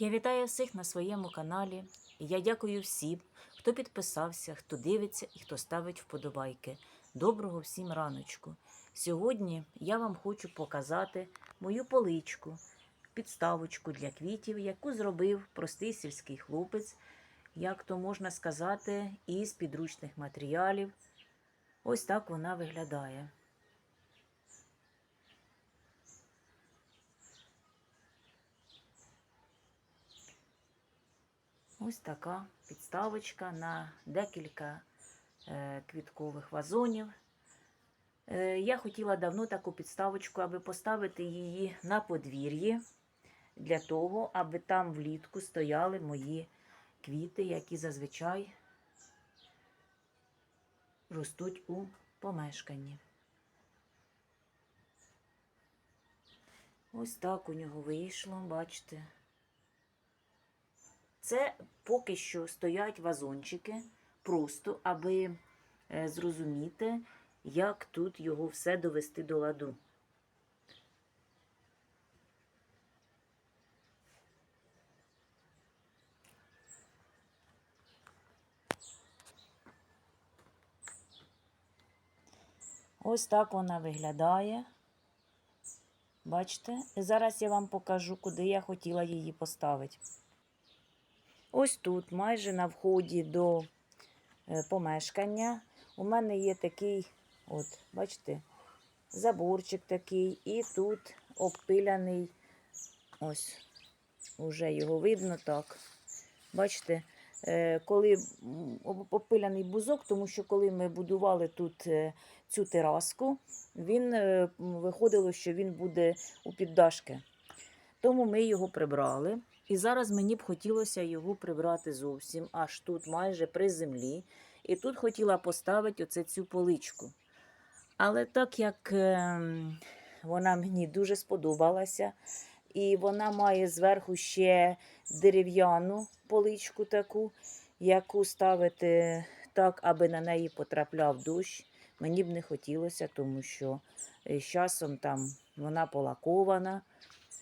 Я вітаю всіх на своєму каналі. І Я дякую всім, хто підписався, хто дивиться і хто ставить вподобайки. Доброго всім раночку. Сьогодні я вам хочу показати мою поличку, підставочку для квітів, яку зробив простий сільський хлопець, як то можна сказати, із підручних матеріалів. Ось так вона виглядає. Ось така підставочка на декілька е, квіткових вазонів. Е, я хотіла давно таку підставочку, аби поставити її на подвір'ї, для того, аби там влітку стояли мої квіти, які зазвичай ростуть у помешканні. Ось так у нього вийшло, бачите. Це поки що стоять вазончики, просто аби е, зрозуміти, як тут його все довести до ладу. Ось так вона виглядає. Бачите? І зараз я вам покажу, куди я хотіла її поставити. Ось тут, майже на вході до е, помешкання, у мене є такий, от, бачите, заборчик такий, і тут обпиляний, ось, уже його видно так. Бачите, е, коли обпиляний бузок, тому що коли ми будували тут е, цю тераску, він виходило, що він буде у піддашки. Тому ми його прибрали. І зараз мені б хотілося його прибрати зовсім, аж тут майже при землі. І тут хотіла поставити оце цю поличку. Але так як ем, вона мені дуже сподобалася, і вона має зверху ще дерев'яну поличку таку, яку ставити так, аби на неї потрапляв дощ. Мені б не хотілося, тому що е, з часом там вона полакована.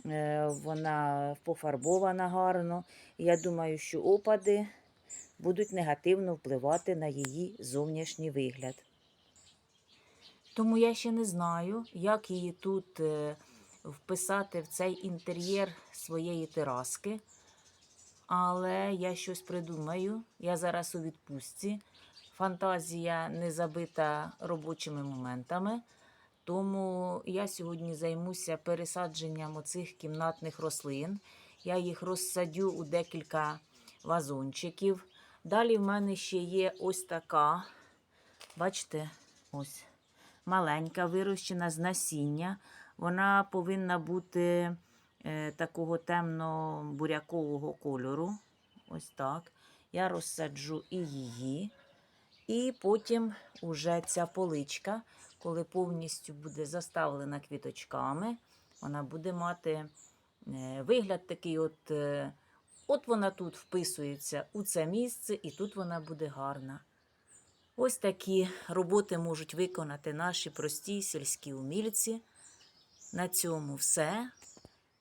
Е, Вона пофарбована гарно. Я думаю, що опади будуть негативно впливати на її зовнішній вигляд. Тому я ще не знаю, як її тут е, вписати в цей інтер'єр своєї тераски. Але я щось придумаю. Я зараз у відпустці. Фантазія не забита робочими моментами. Тому я сьогодні займуся пересадженням оцих кімнатних рослин. Я їх розсадю у декілька вазончиків. Далі в мене ще є ось така, бачите, ось маленька вирощена з насіння. Вона повинна бути е, такого темно-бурякового кольору. Ось так. Я розсаджу і її. І потім уже ця поличка, коли повністю буде заставлена квіточками, вона буде мати е, вигляд такий, от, е, от вона тут вписується у це місце, і тут вона буде гарна. Ось такі роботи можуть виконати наші прості сільські умільці. На цьому все.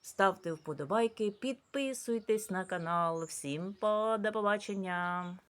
Ставте вподобайки, підписуйтесь на канал. Всім по- до побачення!